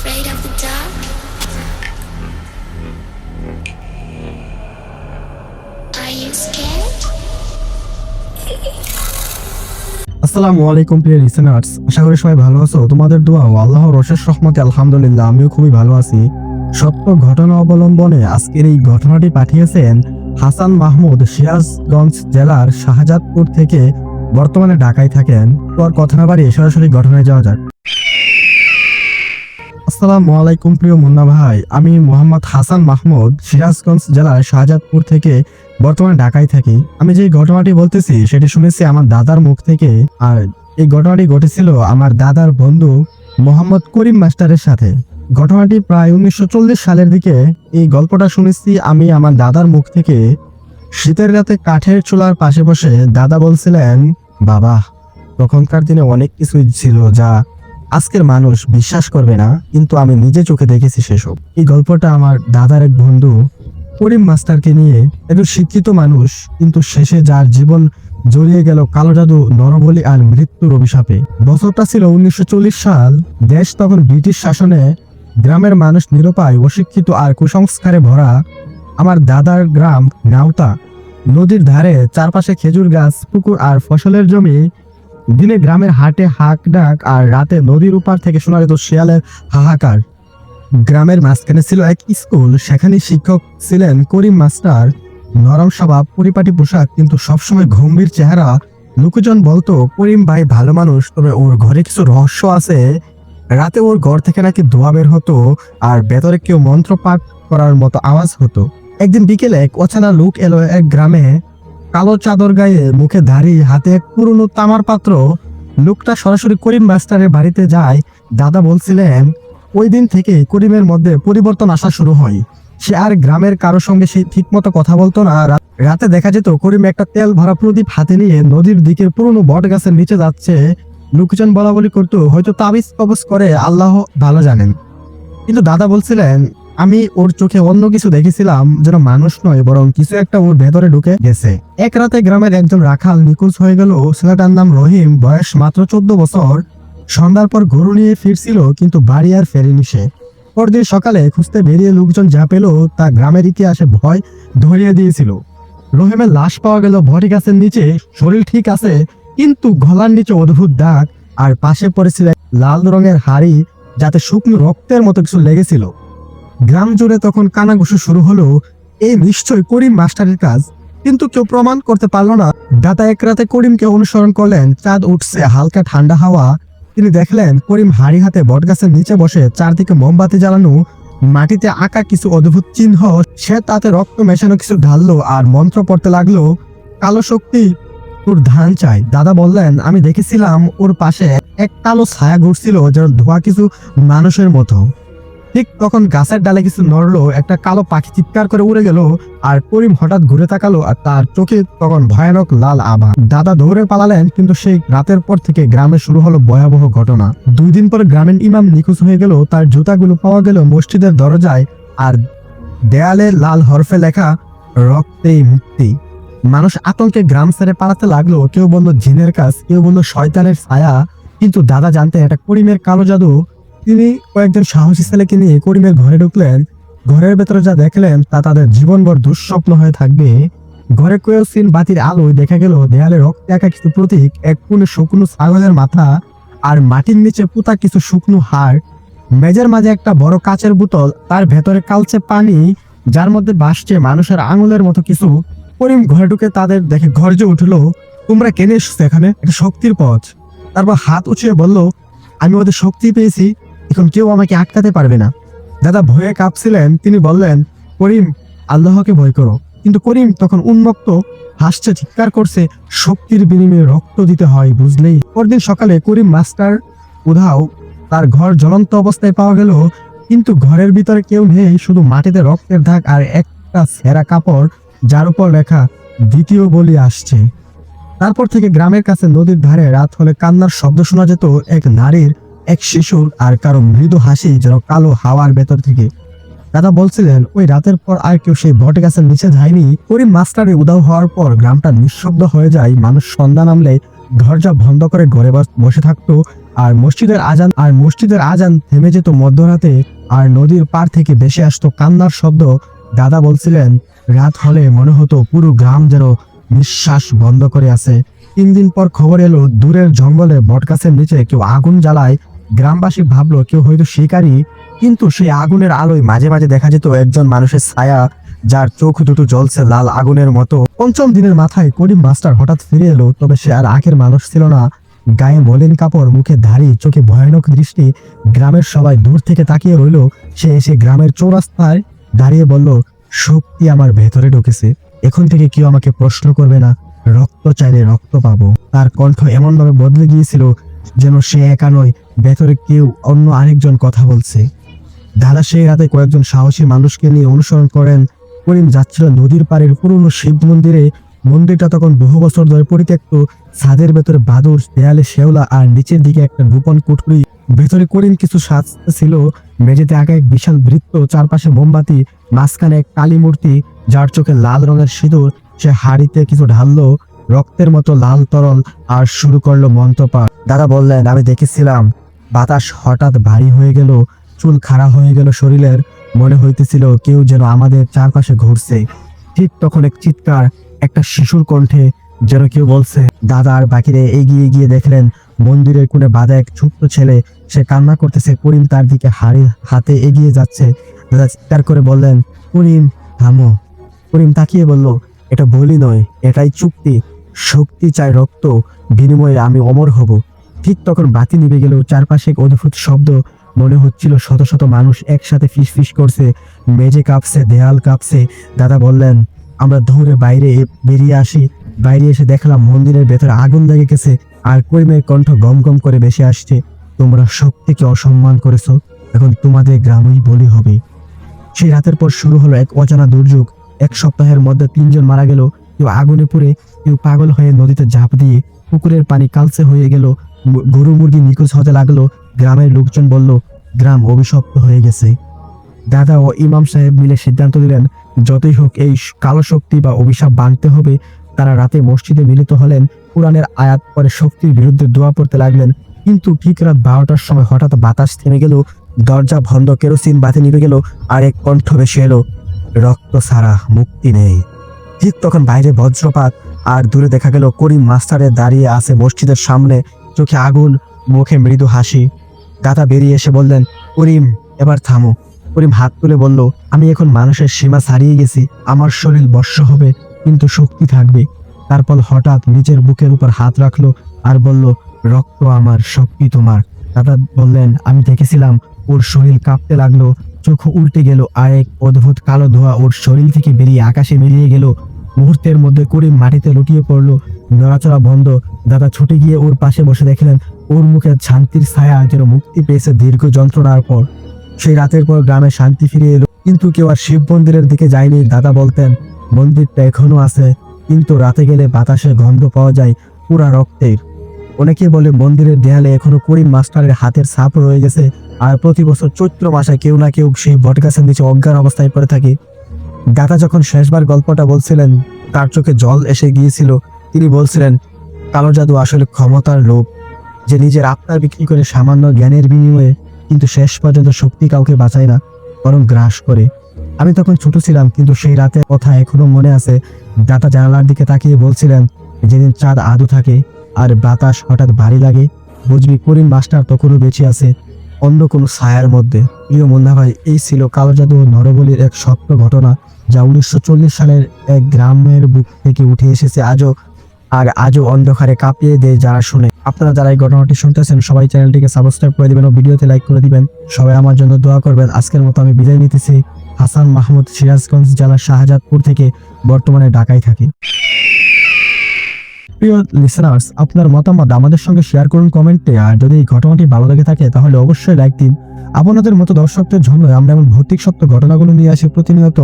afraid of the dark? Are you scared? আসসালামু আলাইকুম প্রিয় লিসেনার্স আশা করি সবাই ভালো আছো। তোমাদের দোয়া ও আলহামদুলিল্লাহ আমিও খুবই ভালো আছি। সত্য ঘটনা অবলম্বনে আজকের এই ঘটনাটি পাঠিয়েছেন হাসান মাহমুদ সিরাজগঞ্জ জেলার শাহজাদপুর থেকে বর্তমানে ঢাকায় থাকেন। আর কথা না বাড়িয়ে সরাসরি ঘটনায় যাওয়া যাক। আসসালামু আলাইকুম প্রিয় মুন্না ভাই। আমি মোহাম্মদ হাসান মাহমুদ, সিরাজগঞ্জ জেলার শাহজাদপুর থেকে, বর্তমানে ঢাকায় থাকি। আমি যে ঘটনাটি বলতেছি, সেটি শুনেছি আমার দাদার মুখ থেকে। আর এই ঘটনাটি ঘটেছিল আমার দাদার বন্ধু মোহাম্মদ করিম মাস্টারের সাথে। ঘটনাটি প্রায় উনিশশো চল্লিশ সালের দিকে এই গল্পটা শুনেছি। আমি আমার দাদার মুখ থেকে শীতের রাতে কাঠের চুলার পাশে বসে দাদা বলছিলেন, বাবা, তখনকার দিনে অনেক কিছুই ছিল যা আজকের মানুষ বিশ্বাস করবে না, কিন্তু আমি নিজে চোখে দেখেছি সেসব। এই গল্পটা আমার দাদার এক বন্ধু, করিম মাস্টারকে নিয়ে একজন শিক্ষিত মানুষ, কিন্তু শেষে যার জীবন জড়িয়ে গেল কালো জাদু নরবলি আর মৃত্যুর অভিশাপে। বছরটা ছিল উনিশশো চল্লিশ সাল, দেশ তখন ব্রিটিশ শাসনে গ্রামের মানুষ নিরুপায়, অশিক্ষিত আর কুসংস্কারে ভরা। আমার দাদার গ্রাম নাওতা, নদীর ধারে চারপাশে খেজুর গাছ, পুকুর আর ফসলের জমি দিনে গ্রামের হাটে হাক ডাক আর রাতে নদীর উপার থেকে শোনা যেত শিয়ালের হাহাকার। গ্রামের মাঝখানে ছিল এক স্কুল, সেখানে শিক্ষক ছিলেন করিম মাস্টার। নরম স্বভাব, পরিপাটি পোশাক, কিন্তু সবসময় গম্ভীর চেহারা। লোকজন বলতো, করিম ভাই ভালো মানুষ, তবে ওর ঘরে কিছু রহস্য আছে। রাতে ওর ঘর থেকে নাকি ধোয়া বের হতো আর ভেতরে কেউ মন্ত্র পাঠ করার মতো আওয়াজ হতো। একদিন বিকেলে এক অচেনা লোক এলো এক গ্রামে কালো চাদর গায়ে মুখে ধারি, হাতে এক পুরনো তামার পাত্র। লোকটা সরাসরি করিম মাস্টারের বাড়িতে যায়। দাদা বলছিলেন, ওই দিন থেকে করিমের মধ্যে পরিবর্তন আসা শুরু হয়। সে আর গ্রামের কারোর সঙ্গে সে ঠিকমতো কথা বলতো না। রাতে দেখা যেত করিম একটা তেল ভরা প্রদীপ হাতে নিয়ে নদীর দিকে পুরনো বট গাছের নিচে যাচ্ছে। লোকজন বলা বলি করতো, হয়তো তাবিজ কবজ করে, আল্লাহ ভালো জানেন। কিন্তু দাদা বলছিলেন আমি ওর চোখে অন্য কিছু দেখেছিলাম, যেন মানুষ নয়, বরং কিছু একটা ওর ভেতরে ঢুকে গেছে। এক রাতে গ্রামের একজন রাখাল নিখোঁজ হয়ে গেল, ছেলেটার নাম রহিম, বয়স মাত্র চোদ্দ বছর। সন্ধ্যার পর গরু নিয়ে ফিরছিল, কিন্তু বাড়ি আর ফেরেনি সে। পরদিন সকালে খুঁজতে বেরিয়ে লোকজন যা পেল, তা গ্রামের ইতিহাসে ভয় ধরিয়ে দিয়েছিল। রহিমের লাশ পাওয়া গেল ভরি গাছের নিচে, শরীর ঠিক আছে, কিন্তু গলার নিচে অদ্ভুত দাগ, আর পাশে পড়েছিল লাল রঙের হাড়ি, যাতে শুকনো রক্তের মতো কিছু লেগেছিল। গ্রাম জুড়ে তখন কানাঘুষো শুরু হলো এই নিশ্চয় করিম মাস্টারের কাজ। কিন্তু কেউ প্রমাণ করতে পারল না। দাদা এক রাতে করিমকে অনুসরণ করলেন। চাঁদ উঠছে, হালকা ঠান্ডা হাওয়া। তিনি দেখলেন করিম হাড়ি হাতে বটগাছের নিচে বসে চারদিকে মোমবাতি জ্বালানো। মাটিতে আঁকা কিছু অদ্ভুত চিহ্ন। সে তাতে রক্ত মেশানো কিছু ঢাললো আর মন্ত্র পড়তে লাগল, কালো শক্তি, তোর ধান চাই। দাদা বললেন, আমি দেখেছিলাম, ওর পাশে এক কালো ছায়া ঘুরছিল, যেন ধোয়া কিছু মানুষের মতো। ঠিক তখন গাছের ডালে কিছু নড়লো, একটা কালো পাখি চিৎকার করে উড়ে গেল, আর করিম হঠাৎ ঘুরে তাকালো আর তার চোখে তখন ভয়ানক লাল আভা। দাদা দৌড়ে পালালেন, কিন্তু সেই রাতের পর থেকে গ্রামে শুরু হলো ভয়াবহ ঘটনা। দুই দিন পরে গ্রামের ইমাম নিখোঁজ হয়ে গেল, তার জুতাগুলো পাওয়া গেল মসজিদের দরজায়, আর দেয়ালে লাল হরফে লেখা, রক্তেই মুক্তি। মানুষ আতঙ্কে গ্রাম ছেড়ে পালাতে লাগল, কেউ বলল জিনের কাজ, কেউ বলল শয়তানের ছায়া, কিন্তু দাদা জানতেন এটা করিমের কালো জাদু তিনি কয়েকজন সাহসী ছেলেকে নিয়ে করিমের ঘরে ঢুকলেন। ঘরের ভেতরে যা দেখলেন তা তাদের জীবনভর দুঃস্বপ্ন হয়ে থাকবে। ঘরে কেরোসিন বাতির আলোয় দেখা গেল দেয়ালে রক্ত একা কিছু প্রতীক, এক কোণে শুকনো ছাগলের মাথা আর মাটির নিচে পুঁতা কিছু শুকনো হাড়। মেজের মাঝে একটা বড় কাচের বোতল, তার ভেতরে কালচে পানি, যার মধ্যে ভাসছে মানুষের আঙুলের মতো কিছু। করিম ঘরে ঢুকে তাদের দেখে গর্জে উঠল, তোমরা কেনে এসছো এখানে? এটা শক্তির পথ। তারপর হাত উঁচিয়ে বলল, আমি ওদের শক্তি পেয়েছি। এখন কেউ আমাকে আটকাতে পারবে না। দাদা ভয়ে কাঁপছিলেন, তিনি বললেন, করিম, আল্লাহকে ভয় করো। কিন্তু করিম তখন উন্মুক্ত হাসছে, চিৎকার করছে, শক্তির বিনিময়ে রক্ত দিতে হয়, বুঝলেই। পরদিন সকালে করিম মাস্টার উধাও তার ঘর জ্বলন্ত অবস্থায় পাওয়া গেল, কিন্তু ঘরের ভিতরে কেউ নেই, শুধু মাটিতে রক্তের দাগ আর একটা ছেঁড়া কাপড়, যার উপর লেখা দ্বিতীয় বলি আসছে। তারপর থেকে গ্রামের কাছে নদীর ধারে রাত হলে কান্নার শব্দ শোনা যেত এক নারীর এক শিশুর আর কারও মৃদু হাসি যেন কালো হাওয়ার ভেতর থেকে। দাদা বলছিলেন, ওই রাতের পর আর কেউ সেই বট গাছের নিচে যায়নি। করিম মাস্টারে উদাও হওয়ার পর গ্রামটা নিঃশব্দ হয়ে যায়। মানুষ সন্ধ্যা নামলে দরজা বন্ধ করে ঘরে বসে থাকতো আর মসজিদের আজান আর মসজিদের আজান থেমে যেত মধ্যরাতে আর নদীর পার থেকে ভেসে আসতো কান্নার শব্দ। দাদা বলছিলেন, রাত হলে মনে হতো পুরো গ্রাম যেন নিঃশ্বাস বন্ধ করে আছে। তিন দিন পর খবর এলো, দূরের জঙ্গলে বটগাছের নিচে কেউ আগুন জ্বালায় গ্রামবাসী ভাবলো, কেউ হয়তো শিকারী, কিন্তু সেই আগুনের আলোয় মাঝে মাঝে দেখা যেত একজন মানুষের ছায়া, যার চোখ দুটো জ্বলছে লাল আগুনের মতো। পঞ্চম দিনের মাথায় করিম মাস্টার হঠাৎ ফিরে এলো, তবে সে আর আগের মানুষ ছিল না। গায়ে মলিন কাপড়, মুখে দাড়ি, চোখে ভয়ানক দৃষ্টি, গ্রামের সবাই দূর থেকে তাকিয়ে রইল। সে এসে গ্রামের চৌরাস্তায় দাঁড়িয়ে বলল, শক্তি আমার ভেতরে ঢুকেছে। এখন থেকে কেউ আমাকে প্রশ্ন করবে না, রক্ত চাইলে রক্ত পাবো। তার কণ্ঠ এমনভাবে বদলে গিয়েছিল যেন সে একা নয় ভেতরে কেউ অন্য আরেকজন কথা বলছে। দাদা সেই রাতে কয়েকজন সাহসী মানুষকে নিয়ে অনুসরণ করেন। করিম যাচ্ছিল নদীর পাড়ের পুরনো শিব মন্দিরে। মন্দিরটা তখন বহু বছর ধরে পরিত্যক্ত। ছাদের ভেতরে বাদুর দেয়ালে শেওলা আর নিচের দিকে একটা গোপন কুঠুরি। ভেতরে করিম কিছু সাজ ছিল মেঝেতে আঁকা এক বিশাল বৃত্ত, চারপাশে মোমবাতি, মাঝখানে এক কালী মূর্তি, যার চোখে লাল রঙের সিঁদুর। সে হাড়িতে কিছু ঢাললো, রক্তের মতো লাল তরল, আর শুরু করল মন্ত্রপাঠ। দাদা বললেন, আমি দেখেছিলাম। বাতাস হঠাৎ ভারী হয়ে গেল, চুল খাড়া হয়ে গেল শরীরের। মনে হইতেছিল কেউ যেন আমাদের চারপাশে ঘুরছে। ঠিক তখন এক চিৎকার, একটা শিশুর কণ্ঠে যেন কেউ বলছে, দাদা আর বাকিরে এগিয়ে গিয়ে দেখলেন, মন্দিরের কোণে বাঁধা এক ছোট্ট ছেলে। সে কান্না করতেছে, করিম তার দিকে হাড়ি হাতে এগিয়ে যাচ্ছে। দাদা চিৎকার করে বললেন, করিম, থামো। করিম তাকিয়ে বলল, এটা বলি নয়, এটাই চুক্তি। শক্তি চাই রক্ত, বিনিময়ে আমি অমর হব। ঠিক তখন বাতি নিভে গেল চারপাশে অদ্ভুত শব্দ মনে হচ্ছিল। শত শত মানুষ একসাথে ফিস ফিস করছে, মেঝে কাঁপছে, দেয়াল কাঁপছে। দাদা বললেন, আমরা দৌড়ে বাইরে বেরিয়ে আসি। বাইরে এসে দেখলাম মন্দিরের ভেতরে আগুন লেগে গেছে আর করিমের কণ্ঠ গম গম করে বেশি আসছে। তোমরা শক্তিকে অসম্মান করেছ, এখন তোমাদের গ্রামেই বলি হবে। সেই রাতের পর শুরু হলো এক অজানা দুর্যোগ। এক সপ্তাহের মধ্যে তিনজন মারা গেল। কেউ আগুনে পুড়ে, কেউ পাগল হয়ে নদীতে ঝাঁপ দিয়ে পুকুরের পানি কালচে হয়ে গেল। গরু মুরগি নিখোঁজ হতে লাগল, গ্রামের লোকজন বলল, গ্রাম অভিশপ্ত হয়ে গেছে। দাদা ও ইমাম সাহেব মিলে সিদ্ধান্ত দিলেন যতই হোক এই কালো শক্তি বা অভিশাপ বাঁধতে হবে, তারা রাতে মসজিদে মিলিত হলেন, কোরআনের আয়াত পরে শক্তির বিরুদ্ধে দোয়া পড়তে লাগলেন। কিন্তু ঠিক রাত বারোটার সময় হঠাৎ বাতাস থেমে গেল, দরজা বন্ধ, কেরোসিন বাতি নিভে গেল, আর এক কণ্ঠ ভেসে এলো, রক্ত ছাড়া মুক্তি নেই। ঠিক তখন বাইরে বজ্রপাত, আর দূরে দেখা গেল করিম মাস্টারে দাঁড়িয়ে আছে মসজিদের সামনে চোখে আগুন, মুখে মৃদু হাসি। দাদা বেরিয়ে এসে বললেন, করিম, এবার থামো। করিম হাত তুলে বলল, আমি এখন মানুষের সীমা ছাড়িয়ে গেছি। আমার শরীর বর্ষ হবে, কিন্তু শক্তি থাকবে। তারপর হঠাৎ নিজের বুকের উপর হাত রাখল আর বলল, রক্ত আমার শক্তি তোমার। দাদা বললেন, আমি দেখেছিলাম, ওর শরীর কাঁপতে লাগল। চোখ উল্টে গেল, আর এক অদ্ভুত কালো ধোঁয়া ওর শরীর থেকে বেরিয়ে আকাশে মিলিয়ে গেল। মুহূর্তের মধ্যে করিম মাটিতে লুটিয়ে পড়ল। নড়াচড়া বন্ধ। দাদা ছুটে গিয়ে ওর পাশে বসে দেখলেন, ওর মুখে শান্তির ছায়া যেন মুক্তি পেয়েছে দীর্ঘ যন্ত্রণার পর। সেই রাতের পর গ্রামে শান্তি ফিরে এলো, কিন্তু কেউ আর শিব মন্দিরের দিকে যায়নি। দাদা বলতেন, মন্দিরটা এখনও আছে, কিন্তু রাতে গেলে বাতাসে গন্ধ পাওয়া যায় পুরা রক্তের। অনেকে বলে, মন্দিরের দেয়ালে এখনও করিম মাস্টারের হাতের ছাপ রয়ে গেছে, আর প্রতি বছর চৈত্র মাসে কেউ না কেউ সেই বটগাছের নিচে অজ্ঞান অবস্থায় পড়ে থাকে। দাদা যখন শেষবার গল্পটা বলছিলেন, তার চোখে জল এসে গিয়েছিল। তিনি বলছিলেন, কালো জাদু আসলে ক্ষমতার লোভ, যে নিজের আত্মার বিক্রি করে সামান্য জ্ঞানের বিনিময়ে কিন্তু শেষ পর্যন্ত শক্তি কাউকে বাঁচায় না, বরং গ্রাস করে। আমি তখন ছোট ছিলাম, কিন্তু সেই রাতের কথা এখনও মনে আছে। দাদা জানালার দিকে তাকিয়ে বলছিলেন, যেদিন চাঁদ আদু থাকে আর বাতাস হঠাৎ ভারী লাগে, বুঝবি করিম মাস্টার তখনও বেঁচে আছে, অন্য কোনো ছায়ার মধ্যে। প্রিয় মুন্না ভাই, এই ছিল কালো জাদু ও নরবলির এক সত্য ঘটনা, যা উনিশশো চল্লিশ সালের এক গ্রামের বুক থেকে উঠে এসেছে। আজও আর আজও অন্ধকারে কাঁপিয়ে দেয় যারা শুনে। আপনারা যারা এই ঘটনাটি শুনতেছেন, সবাই চ্যানেলটিকে সাবস্ক্রাইব করে দিবেন ও ভিডিওতে লাইক করে দিবেন। সবাই আমার জন্য দোয়া করবেন। আজকের মতো আমি বিদায় নিতেছি। হাসান মাহমুদ, সিরাজগঞ্জ জেলার শাহজাদপুর থেকে বর্তমানে ঢাকায় থাকি। প্রিয় লিসেনার্স আপনার মতামত আমাদের সঙ্গে শেয়ার করুন কমেন্টে আর যদি এই ঘটনাটি ভালো লেগে থাকে, তাহলে অবশ্যই লাইক দিন। আপনাদের মতো দর্শকদের জন্য আমরা এমন ভৌতিক সত্য ঘটনাগুলো নিয়ে আসি প্রতিনিয়ত।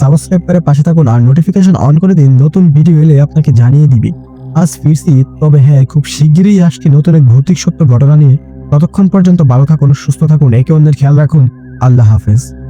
সাবস্ক্রাইব করে পাশে থাকুন আর নোটিফিকেশন অন করে দিন। নতুন ভিডিও এলে আপনাকে জানিয়ে দিবি। আজ ফিরছি, তবে হ্যাঁ খুব শিগগিরই আসছি নতুন এক ভৌতিক সত্য ঘটনা নিয়ে। ততক্ষণ পর্যন্ত ভালো থাকুন, সুস্থ থাকুন, একে অন্যের খেয়াল রাখুন। আল্লাহ হাফেজ।